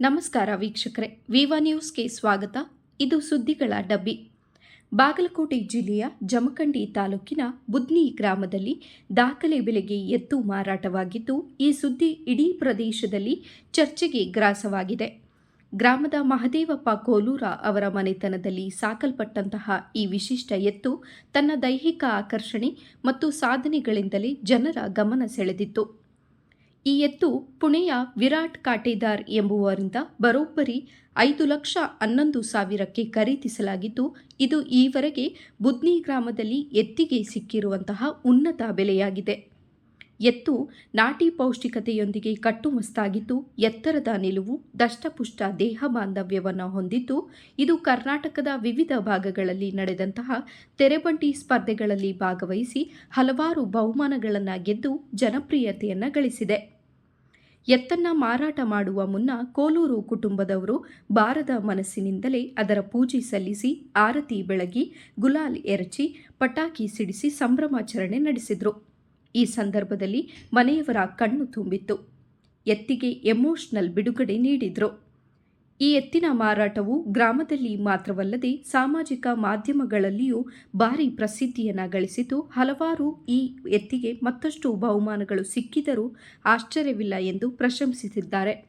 ನಮಸ್ಕಾರ ವೀಕ್ಷಕರೇ. ವಿವಾ ನ್ಯೂಸ್ಗೆ ಸ್ವಾಗತ. ಇದು ಸುದ್ದಿಗಳ ಡಬ್ಬಿ. ಬಾಗಲಕೋಟೆ ಜಿಲ್ಲೆಯ ಜಮಖಂಡಿ ತಾಲೂಕಿನ ಬುದ್ನಿ ಗ್ರಾಮದಲ್ಲಿ ದಾಖಲೆ ಬೆಲೆಗೆ ಎತ್ತು ಮಾರಾಟವಾಗಿದ್ದು, ಈ ಸುದ್ದಿ ಇಡೀ ಪ್ರದೇಶದಲ್ಲಿ ಚರ್ಚೆಗೆ ಗ್ರಾಸವಾಗಿದೆ. ಗ್ರಾಮದ ಮಹದೇವಪ್ಪ ಕೋಲೂರ ಅವರ ಮನೆತನದಲ್ಲಿ ಸಾಕಲ್ಪಟ್ಟಂತಹ ಈ ವಿಶಿಷ್ಟ ಎತ್ತು ತನ್ನ ದೈಹಿಕ ಆಕರ್ಷಣೆ ಮತ್ತು ಸಾಧನೆಗಳಿಂದಲೇ ಜನರ ಗಮನ ಸೆಳೆದಿತ್ತು. ಈ ಎತ್ತು ಪುಣೆಯ ವಿರಾಟ್ ಕಾಟೇದಾರ್ ಎಂಬುವರಿಂದ ಬರೋಬ್ಬರಿ ಐದು ಲಕ್ಷ ಹನ್ನೊಂದು ಸಾವಿರಕ್ಕೆ ಖರೀದಿಸಲಾಗಿದ್ದು, ಇದು ಈವರೆಗೆ ಬುದ್ನಿ ಗ್ರಾಮದಲ್ಲಿ ಎತ್ತಿಗೆ ಸಿಕ್ಕಿರುವಂತಹ ಉನ್ನತ ಬೆಲೆಯಾಗಿದೆ. ಎತ್ತು ನಾಟಿ ಪೌಷ್ಟಿಕತೆಯೊಂದಿಗೆ ಕಟ್ಟುಮಸ್ತಾಗಿದ್ದು, ಎತ್ತರದ ನಿಲುವು ದಷ್ಟಪುಷ್ಟ ದೇಹ ಬಾಂಧವ್ಯವನ್ನು ಹೊಂದಿದ್ದು, ಇದು ಕರ್ನಾಟಕದ ವಿವಿಧ ಭಾಗಗಳಲ್ಲಿ ನಡೆದಂತಹ ತೆರೆಬಂಡಿ ಸ್ಪರ್ಧೆಗಳಲ್ಲಿ ಭಾಗವಹಿಸಿ ಹಲವಾರು ಬಹುಮಾನಗಳನ್ನು ಗೆದ್ದು ಜನಪ್ರಿಯತೆಯನ್ನು ಗಳಿಸಿದೆ. ಎತ್ತನ್ನ ಮಾರಾಟ ಮಾಡುವ ಮುನ್ನ ಕೋಲೂರು ಕುಟುಂಬದವರು ಬಾರದ ಮನಸ್ಸಿನಿಂದಲೇ ಅದರ ಪೂಜೆ ಸಲ್ಲಿಸಿ, ಆರತಿ ಬೆಳಗಿ, ಗುಲಾಲ್ ಎರಚಿ, ಪಟಾಕಿ ಸಿಡಿಸಿ ಸಂಭ್ರಮಾಚರಣೆ ನಡೆಸಿದರು. ಈ ಸಂದರ್ಭದಲ್ಲಿ ಮನೆಯವರ ಕಣ್ಣು ತುಂಬಿತ್ತು. ಎತ್ತಿಗೆ ಎಮೋಷನಲ್ ಬಿಡುಗಡೆ ನೀಡಿದ್ರು. ಈ ಎತ್ತಿನ ಮಾರಾಟವು ಗ್ರಾಮದಲ್ಲಿ ಮಾತ್ರವಲ್ಲದೆ ಸಾಮಾಜಿಕ ಮಾಧ್ಯಮಗಳಲ್ಲಿಯೂ ಭಾರಿ ಪ್ರಸಿದ್ಧಿಯನ್ನು ಗಳಿಸಿತು. ಹಲವಾರು ಈ ಎತ್ತಿಗೆ ಮತ್ತಷ್ಟು ಬಹುಮಾನಗಳು ಸಿಕ್ಕಿದರೂ ಆಶ್ಚರ್ಯವಿಲ್ಲ ಎಂದು ಪ್ರಶಂಸಿಸಿದ್ದಾರೆ.